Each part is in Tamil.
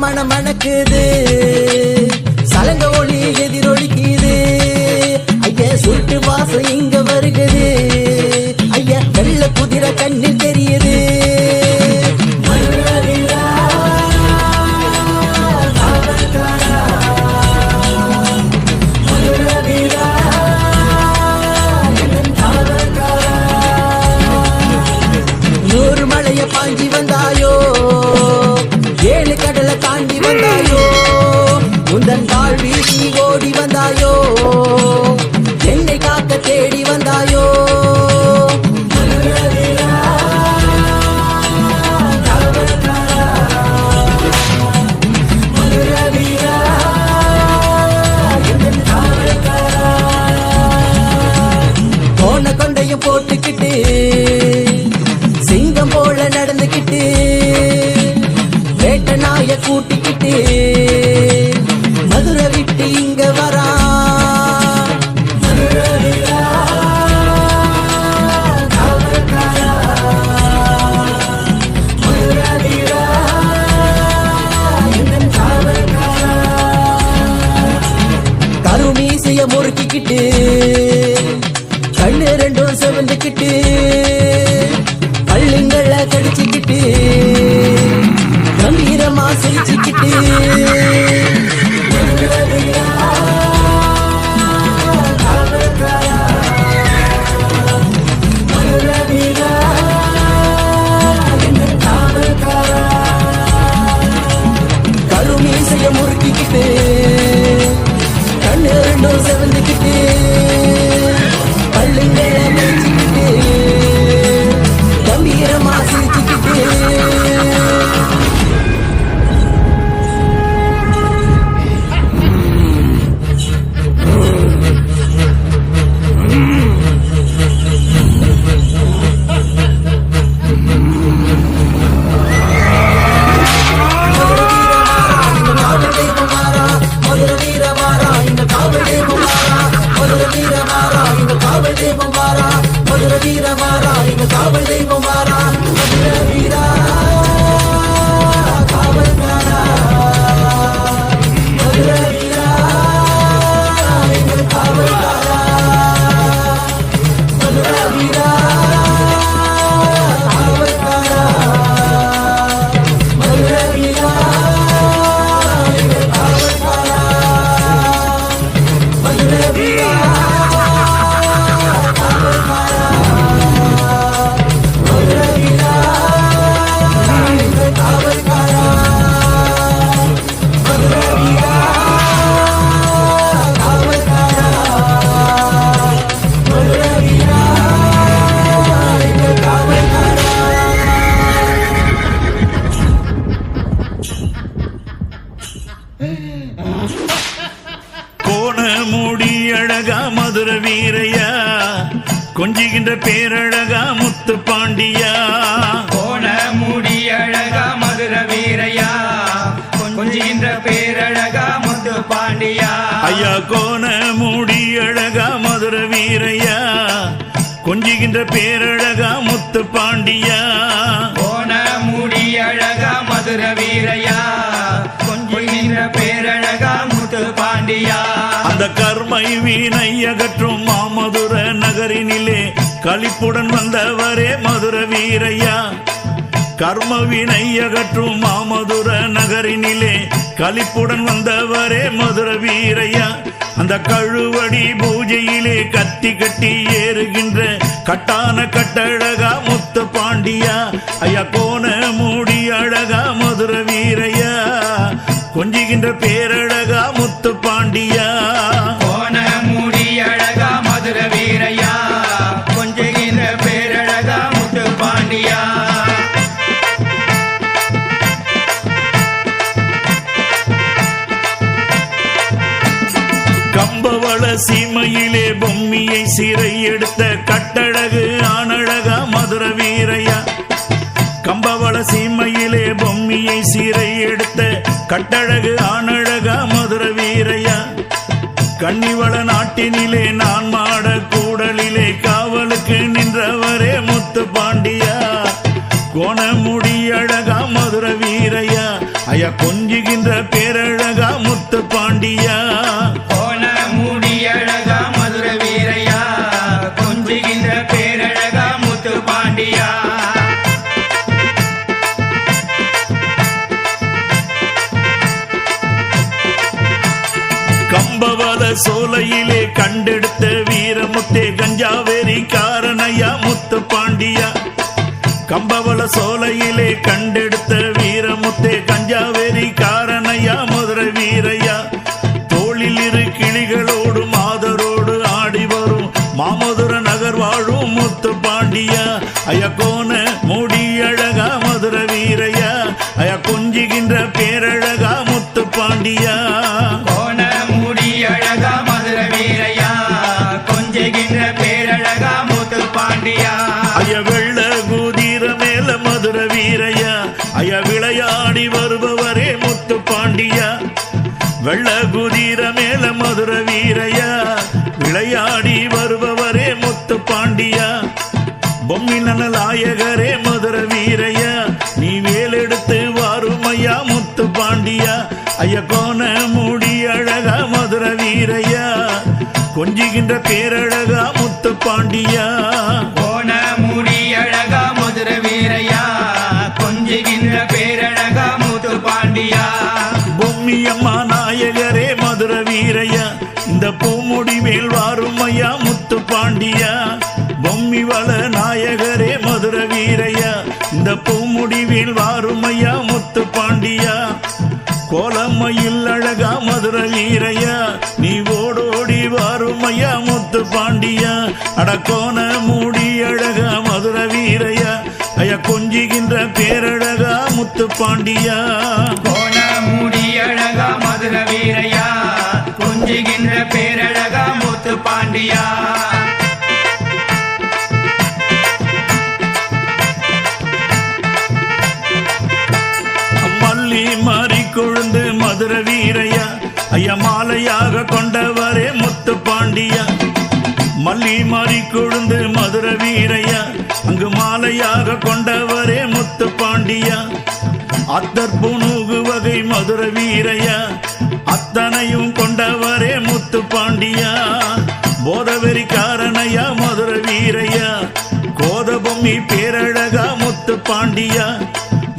மனம் மணக்குது. சலங்க ஒளி எதிரொலிக்குது. ஐயா சுட்டு வாசம் இங்க வருகுது. ஐயா வெள்ள குதிரை ஐயா கோண மூடி அழகா மதுர வீரையா. கொஞ்சுகின்ற பேரழகா முத்து பாண்டியா. கோண முடி அழகா மதுர வீரையா. கொஞ்சுகின்ற பேரழகா முத்து பாண்டியா. அந்த கர்மை வீணை அகற்றும் மாமதுர நகரினிலே களிப்புடன் வந்தவரே மதுர வீரையா. கர்ம வினை அகற்றும் மாமதுர நகரினிலே களிப்புடன் வந்தவரே மதுர வீரையா அந்த கழுவடி பூஜையிலே கத்தி கட்டி ஏறுகின்ற கட்டான கட்டழகா முத்த பாண்டியா. ஐயா கோண மூடி அழகா மதுர வீரையா கொஞ்சுகின்ற பேரழகா முத்து பாண்டியா. சிறை எடுத்த கட்டழகு ஆனழகா மதுர வீரையா? கம்பவள சீமையிலே பொம்மியை சீரை எடுத்த கட்டழகு ஆனழகா மதுர வீரையா? கன்னிவள நாட்டினிலே நான் மாட கூடலிலே காவலுக்கு நின்றவரே முத்து பாண்டியா? கோணமுடி அழகா மதுர வீரையா? ஐயா கொஞ்சுகின்ற கம்பவள சோலையிலே கண்டெடுத்த வீரமுத்தே கஞ்சாவேரி காரணையா மதுரை வீரையா. தோளில் இரு கிளிகளோடு மாதரோடு ஆடி வரும். மாமதுர நகர் வாழும் முத்து பாண்டியா. அயக்கோன மூடி நாயகரே மதுர வீரையா. நீ வேலெடுத்து வாருமையா முத்து பாண்டியா. ஐய கோண மூடி அழகா மதுர வீரையா. கொஞ்சுகின்ற பேரழகா முத்து பாண்டியா. கோண மூடி அழகா மதுர வீரையா. கொஞ்சுகின்ற பேரழகா முத்து பாண்டியா. பொம்மி அம்மா நாயகரே மதுர வீரையா. இந்த பூமுடி மேல் வாருமையா முத்து பாண்டியா. வள நாயகரே மதுர வீரையா. இந்த பூமுடிவில் வாருமையா முத்து பாண்டியா. கோலம்மையில் அழகா மதுர வீரையா. நீ ஓடோடி வாருமையா முத்து பாண்டியா. அடக்கோன மூடி அழகா மதுர வீரையா. ஐயா கொஞ்சுகின்ற பேரழகா முத்து பாண்டியா. கோண மூடி அழகா மதுர வீரையா. கொஞ்சுகின்ற பேரழகா முத்து பாண்டியா. மதுர வீரையா ஐயா மாலையாக கொண்டவரே முத்து பாண்டியா. மல்லி மாறி கொழுந்து மதுர வீரையா அங்கு மாலையாக கொண்டவரே முத்து பாண்டியா. அத்தர் புனுகு வகை மதுர வீரையா அத்தனையும் கொண்டவரே முத்து பாண்டியா. போதவெறி காரணையா மதுர வீரையா. கோதபொம்மி பேரழகா முத்து பாண்டியா.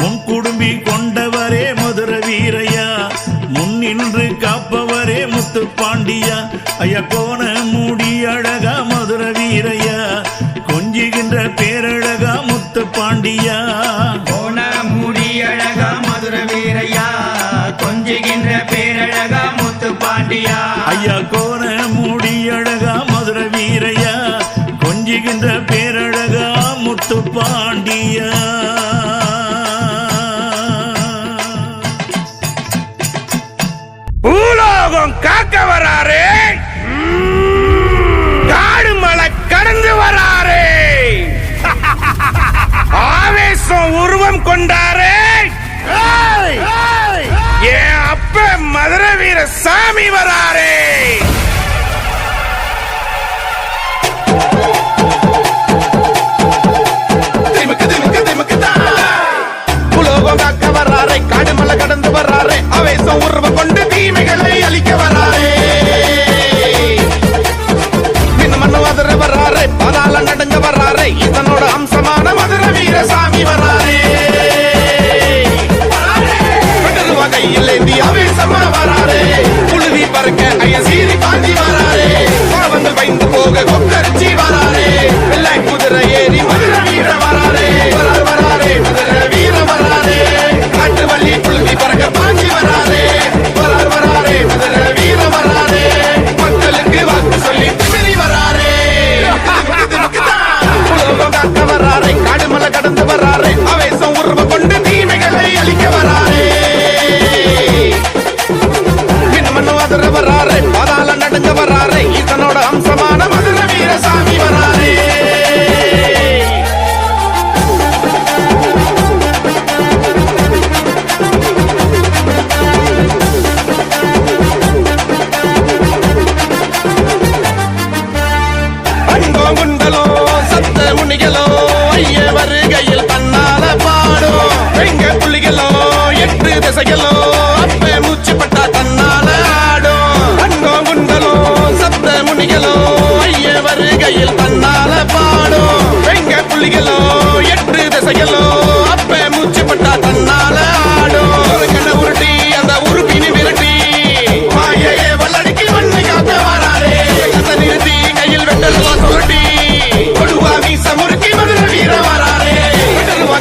முன் குடும்பி கொண்ட முன்னின்று காப்பவரே முத்து பாண்டியா ஐயா கோண மூடி அழகா மதுர வீரையா. கொஞ்சுகின்ற பேரழகா முத்து பாண்டியா கோண மூடி அழகா மதுர வீரையா. கொஞ்சுகின்ற பேரழகா முத்து பாண்டியா ஐயா கோண மூடி அழகா மதுர வீரையா. கொஞ்சுகின்ற ஐய தன்னால பாடும். எங்க புள்ளிகளோ எட்டு திசைகளோ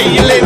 கையிலே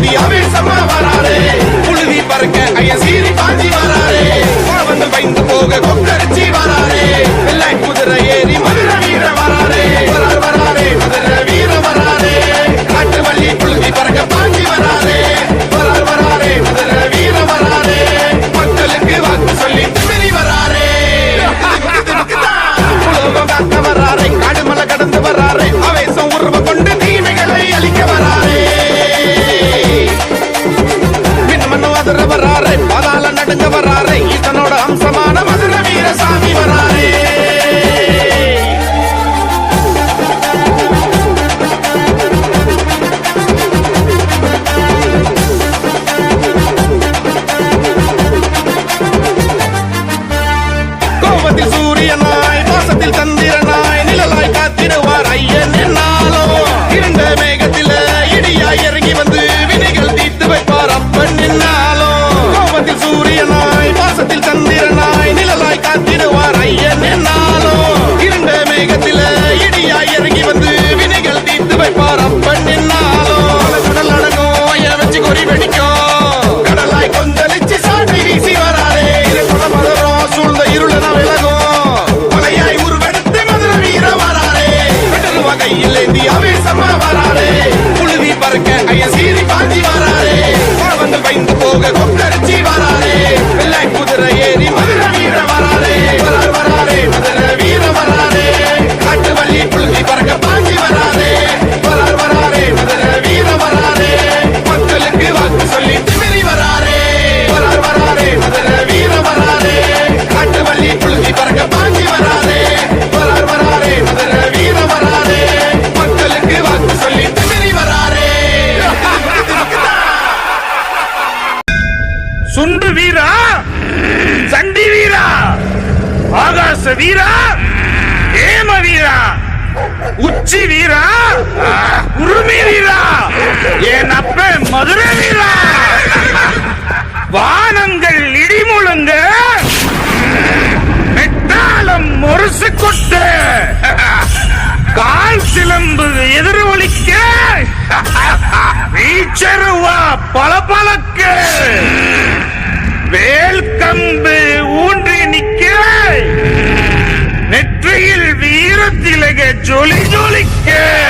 ராட்சச வீரா? ஏம வீரா? உச்சி வீரா? உருமி வீரா? என் அப்ப மதுரை வீரா? வானங்கள் இடிமுழுங்க மெட்டாலம் முரசு கொட்டு. கால் சிலம்பு எதிரொலிக்க வீச்சருவா பளபளக்கு. வேல் கம்பு ஊன்று ജോലി ജോലിക്ക്.